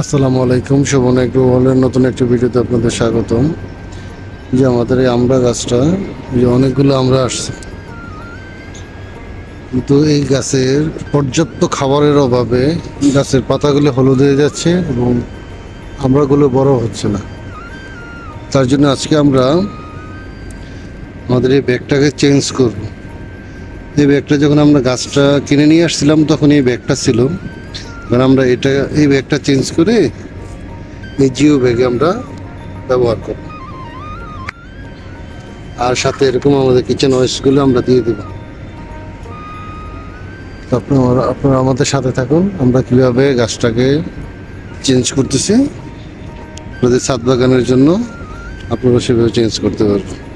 আসসালামু আলাইকুম শোভন একটু নতুন একটি ভিডিওতে আপনাদের স্বাগতম। যে আমাদের এই আমরা গাছটা, যে অনেকগুলো আমরা আসছে। কিন্তু এই গাছের পর্যাপ্ত খাবারের অভাবে গাছের পাতাগুলো হলুদ হয়ে যাচ্ছে এবং আমরাগুলো বড় হচ্ছে না। তার জন্য আজকে আমরা আমাদের এই ব্যাগটাকে চেঞ্জ করব। এই ব্যাগটা যখন আমরা গাছটা কিনে নিয়ে আসছিলাম, তখন এই ব্যাগটা ছিল। এবার আমরা এটা, এই ব্যাগটা চেঞ্জ করে এই জিও ব্যাগে আমরা ব্যবহার করব। আর সাথে এরকম আমাদের কিচেন ওয়েস্টগুলো আমরা দিয়ে দেব। আপনারা আপনারা আমাদের সাথে থাকুন। আমরা কীভাবে গাছটাকে চেঞ্জ করতেছি, আপনাদের ছাদ বাগানের জন্য আপনারা সেভাবে চেঞ্জ করতে পারবেন।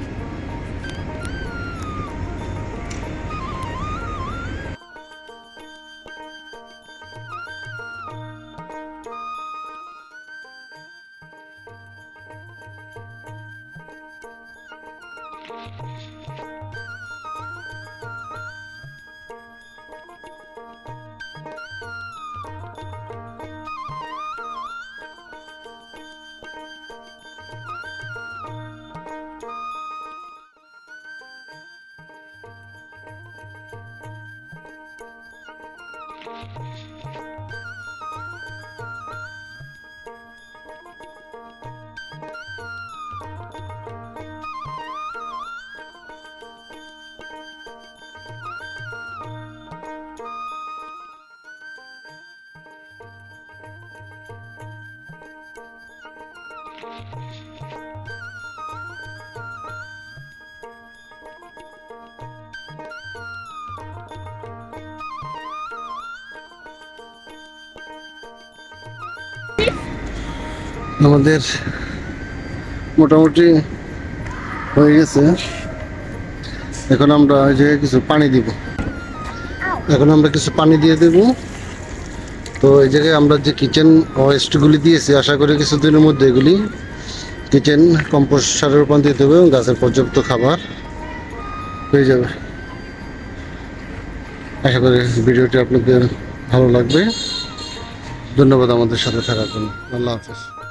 Música আমাদের মোটামুটি হয়ে গেছে। এখন আমরা ওই জায়গায় কিছু পানি দিব। এখন আমরা কিছু পানি দিয়ে দেব। তো এই জায়গায় আমরা যে কিচেন ওয়েস্টগুলি দিয়েছি, আশা করি কিছুদিনের মধ্যে এগুলি কিচেন কম্পোস্ট সারে রূপান্তরিত হবে এবং গাছের পর্যাপ্ত খাবার হয়ে যাবে। আশা করি ভিডিওটি আপনাদের ভালো লাগবে। ধন্যবাদ আমাদের সাথে থাকার জন্য। আল্লাহ হাফেজ।